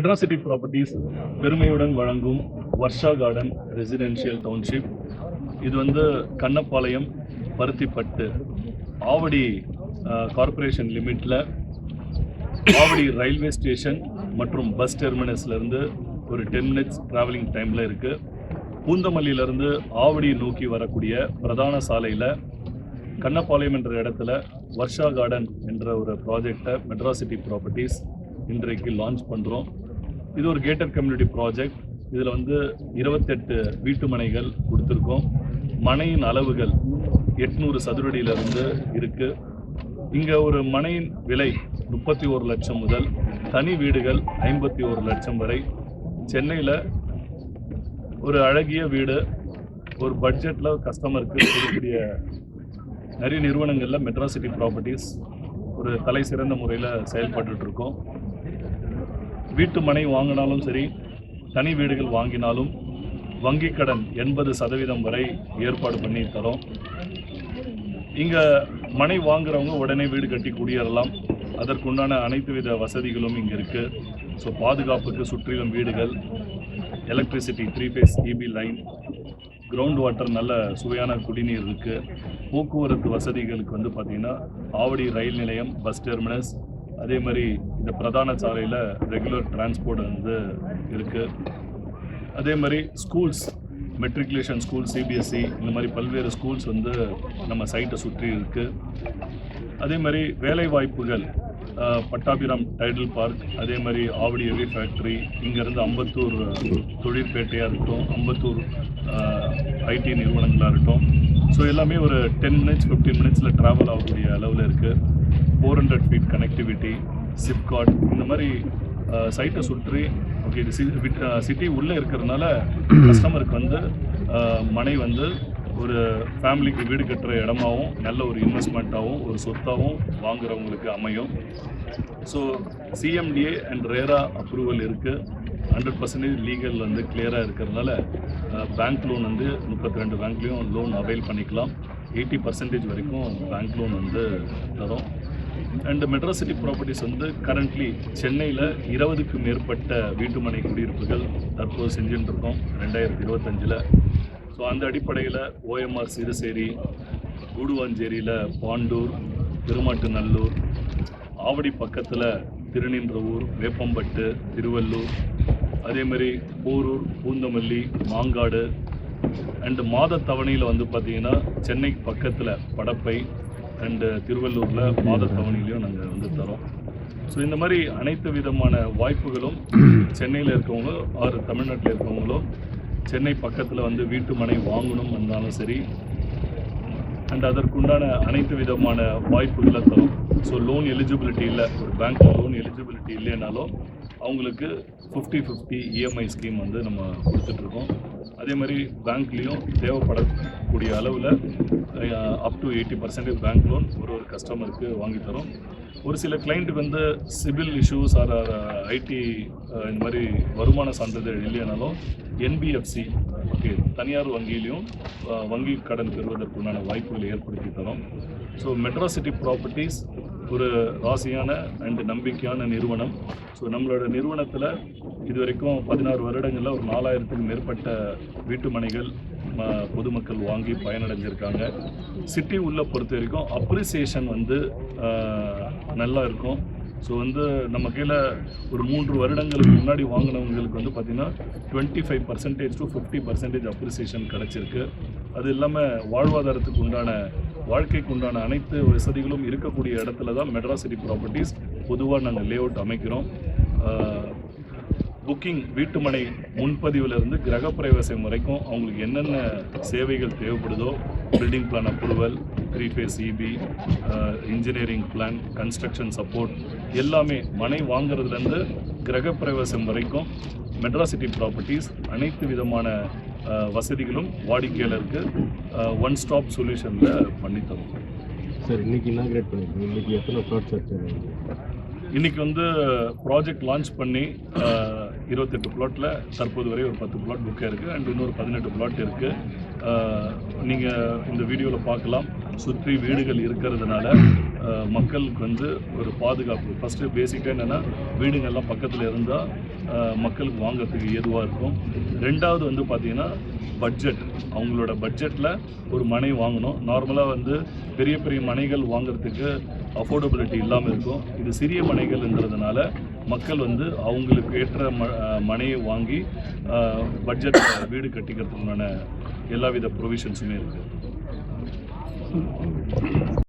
Madras City properties பெருமையுடன் வழங்கும் Varsha garden residential township இது வந்து கண்ணப்பாளையம் பருத்திப்பட்டு ஆவடி கார்ப்பரேஷன் லிமிட்டில் ஆவடி ரயில்வே ஸ்டேஷன் மற்றும் பஸ் டெர்மினஸ்லேருந்து ஒரு டென் மினிட்ஸ் ட்ராவலிங் டைமில் இருக்குது பூந்தமல்லியிலேருந்து ஆவடி நோக்கி வரக்கூடிய பிரதான சாலையில் கண்ணப்பாளையம் என்ற இடத்துல வர்ஷா கார்டன் என்ற ஒரு ப்ராஜெக்டை மெட்ராசிட்டி ப்ராப்பர்ட்டிஸ் இன்றைக்கு லான்ச் பண்ணுறோம் இது ஒரு கேட்டட் கம்யூனிட்டி ப்ராஜெக்ட் இதில் வந்து இருபத்தெட்டு வீட்டு மனைகள் கொடுத்துருக்கோம். மனையின் அளவுகள் எட்நூறு சதுரடியிலிருந்து இருக்குது இங்கே ஒரு மனையின் விலை முப்பத்தி ஒரு லட்சம் முதல் தனி வீடுகள் ஐம்பத்தி ஒரு லட்சம் வரை. சென்னையில் ஒரு அழகிய வீடு ஒரு பட்ஜெட்டில் கஸ்டமருக்கு கொடுக்கக்கூடிய நிறைய நிறுவனங்களில் மெட்ராசிட்டி ப்ராப்பர்ட்டிஸ் ஒரு தலை சிறந்த முறையில் செயல்பட்டுருக்கோம் வீட்டு மனை வாங்கினாலும் சரி தனி வீடுகள் வாங்கினாலும் வங்கிக் கடன் எண்பது சதவீதம் வரை ஏற்பாடு பண்ணி தரோம். இங்கே மனை வாங்குறவங்க உடனே வீடு கட்டி குடியேறலாம். அதற்குண்டான அனைத்து வித வசதிகளும் இங்கே இருக்குது ஸோ பாதுகாப்புக்கு சுற்றிலும் வீடுகள் electricity three phase EB line ground water நல்ல சுவையான குடிநீர் இருக்குது போக்குவரத்து வசதிகளுக்கு வந்து பார்த்திங்கன்னா ஆவடி ரயில் நிலையம் பஸ் டெர்மினஸ் அதே மாதிரி இந்த பிரதான சாலையில் ரெகுலர் டிரான்ஸ்போர்ட் வந்து இருக்குது அதே மாதிரி ஸ்கூல்ஸ் மெட்ரிகுலேஷன் ஸ்கூல் சிபிஎஸ்சி இந்த மாதிரி பல்வேறு ஸ்கூல்ஸ் வந்து நம்ம சைட்டை சுற்றி இருக்குது அதே மாதிரி வேலை வாய்ப்புகள் பட்டாபிராம் டைடல் பார்க் அதே மாதிரி ஆவடி ஹெவி ஃபேக்ட்ரி இங்கேருந்து அம்பத்தூர் தொழிற்பேட்டையாக இருக்கட்டும் அம்பத்தூர் ஐடி நிறுவனங்களாக இருக்கட்டும் ஸோ எல்லாமே ஒரு டென் மினிட்ஸ் ஃபிஃப்டீன் மினிட்ஸில் ட்ராவல் ஆகக்கூடிய அளவில் இருக்குது four hundred feet connectivity SIPCOT இந்த மாதிரி சைட்டை சுற்றி ஓகே இது சிட்டி உள்ளே இருக்கிறதுனால கஸ்டமருக்கு வந்து மனை வந்து ஒரு ஃபேமிலிக்கு வீடு கட்டுற இடமாவும் நல்ல ஒரு இன்வெஸ்ட்மெண்ட்டாகவும் ஒரு சொத்தாகவும் வாங்குறவங்களுக்கு அமையும். So CMDA and RERA approval இருக்குது ஹண்ட்ரட் பர்சன்டேஜ் லீகல் வந்து கிளியராக இருக்கிறதுனால பேங்க் லோன் வந்து முப்பத்தி ரெண்டு பேங்க்லேயும் லோன் அவைல் பண்ணிக்கலாம். எயிட்டி பர்சன்டேஜ் வரைக்கும் பேங்க் லோன் வந்து தரோம். அண்ட் மெட்ராஸ் சிட்டி ப்ராப்பர்ட்டிஸ் வந்து கரண்ட்லி சென்னையில் இருபதுக்கு மேற்பட்ட வீட்டுமனை குடியிருப்புகள் தற்போது செஞ்சுட்டு இருக்கோம் ரெண்டாயிரத்தி இருபத்தஞ்சில். ஸோ அந்த அடிப்படையில் ஓஎம்ஆர் சிறுசேரி கூடுவாஞ்சேரியில் பாண்டூர் திருமாட்டுநல்லூர் ஆவடி பக்கத்தில் திருநின்றவூர் வேப்பம்பட்டு திருவள்ளூர் அதே மாதிரி போரூர் பூந்தமல்லி மாங்காடு அண்டு மாத தவணையில் வந்து பார்த்தீங்கன்னா சென்னை பக்கத்தில் படப்பை அண்டு திருவள்ளூரில் மாத தவணையிலையும் நாங்கள் வந்து தரோம். ஸோ இந்த மாதிரி அனைத்து விதமான வாய்ப்புகளும் சென்னையில் இருக்கவங்களோ ஆறு தமிழ்நாட்டில் இருக்கவங்களோ சென்னை பக்கத்தில் வந்து வீட்டு மனை வாங்கணும் இருந்தாலும் சரி அண்ட் அதற்குண்டான அனைத்து விதமான வாய்ப்புகளை தரும். ஸோ லோன் எலிஜிபிலிட்டி இல்லை ஒரு பேங்க் லோன் எலிஜிபிலிட்டி இல்லைனாலும் அவங்களுக்கு ஃபிஃப்டி ஃபிஃப்டி இஎம்ஐ ஸ்கீம் வந்து நம்ம கொடுத்துட்ருக்கோம். அதே மாதிரி பேங்க்லேயும் தேவைப்படக்கூடிய அளவில் up to eighty percentage bank loan ஒரு ஒரு கஸ்டமருக்கு வாங்கித்தரோம் ஒரு சில கிளைண்ட்டுக்கு வந்து சிவில் இஷ்யூஸ் ஆர் ஐடி இந்த மாதிரி வருமான சான்றிதழ் இல்லைனாலும் என்பிஎஃப்சி ஓகே தனியார் வங்கியிலையும் வங்கி கடன் பெறுவதற்குண்டான வாய்ப்புகளை ஏற்படுத்தி தரோம். ஸோ மெட்ராசிட்டி ப்ராப்பர்ட்டிஸ் ஒரு ராசியான அண்டு நம்பிக்கையான நிறுவனம். ஸோ நம்மளோட நிறுவனத்தில் இது வரைக்கும் பதினாறு வருடங்களில் ஒரு நாலாயிரத்துக்கு மேற்பட்ட வீட்டு மனைகள் ம- பொதுமக்கள் வாங்கி பயனடைஞ்சிருக்காங்க. சிட்டி உள்ள பொறுத்த வரைக்கும் அப்ரிசியேஷன் வந்து நல்லா இருக்கும். ஸோ வந்து நம்ம கீழே ஒரு மூன்று வருடங்களுக்கு முன்னாடி வாங்கினவங்களுக்கு வந்து பார்த்திங்கன்னா twenty five percentage to fifty percentage appreciation கிடச்சிருக்கு. அது இல்லாமல் வாழ்வாதாரத்துக்கு உண்டான வாழ்க்கைக்கு உண்டான அனைத்து வசதிகளும் இருக்கக்கூடிய இடத்துல தான் மெட்ராஸ் சிட்டி ப்ராப்பர்ட்டிஸ் பொதுவாக நாங்கள் லே அவுட் அமைக்கிறோம் புக்கிங் வீட்டுமனை முன்பதிவிலிருந்து கிரகப்பிரவேசம் வரைக்கும் அவங்களுக்கு என்னென்ன சேவைகள் தேவைப்படுதோ building plan approval three phase EB engineering plan construction support எல்லாமே மனை வாங்குறதுலேருந்து கிரகப்பிரவேசம் வரைக்கும் மெட்ராஸ் சிட்டி ப்ராப்பர்ட்டிஸ் அனைத்து விதமான வசதிகளும் வாடிக்கையாளருக்கு ஒன் ஸ்டாப் சொல்யூஷனில் பண்ணித்தரும் சார் இன்னைக்கு இனாகிரேட் பண்ணிருக்கோம். இன்னைக்கு எத்தனை ப்ளாட்ஸ் சார் இன்னைக்கு வந்து ப்ராஜெக்ட் லான்ச் பண்ணி இருபத்தெட்டு பிளாட்டில் தற்போது வரை ஒரு பத்து பிளாட் புக்காக இருக்குது அண்ட் இன்னொரு பதினெட்டு பிளாட் இருக்குது நீங்கள் இந்த வீடியோவில் பார்க்கலாம். சுற்றி வீடுகள் இருக்கிறதுனால மக்களுக்கு வந்து ஒரு பாதுகாப்பு. ஃபஸ்ட்டு பேசிக்காக என்னென்னா வீடுங்கள்லாம் பக்கத்தில் இருந்தால் மக்களுக்கு வாங்குறதுக்கு ஏதுவாக இருக்கும். ரெண்டாவது வந்து பார்த்திங்கன்னா பட்ஜெட் அவங்களோட பட்ஜெட்டில் ஒரு மனை வாங்கணும். நார்மலாக வந்து பெரிய பெரிய மனைகள் வாங்குறதுக்கு அஃபோர்டபிலிட்டி இல்லாமல் இருக்கும். இது சிறிய மனைகள்ன்றதுனால மக்கள் வந்து அவங்களுக்கு ஏற்ற ம மனையை வாங்கி பட்ஜெட் வீடு கட்டிக்கிறதுக்கான எல்லாவித ப்ரொவிஷன்ஸுமே இருக்குது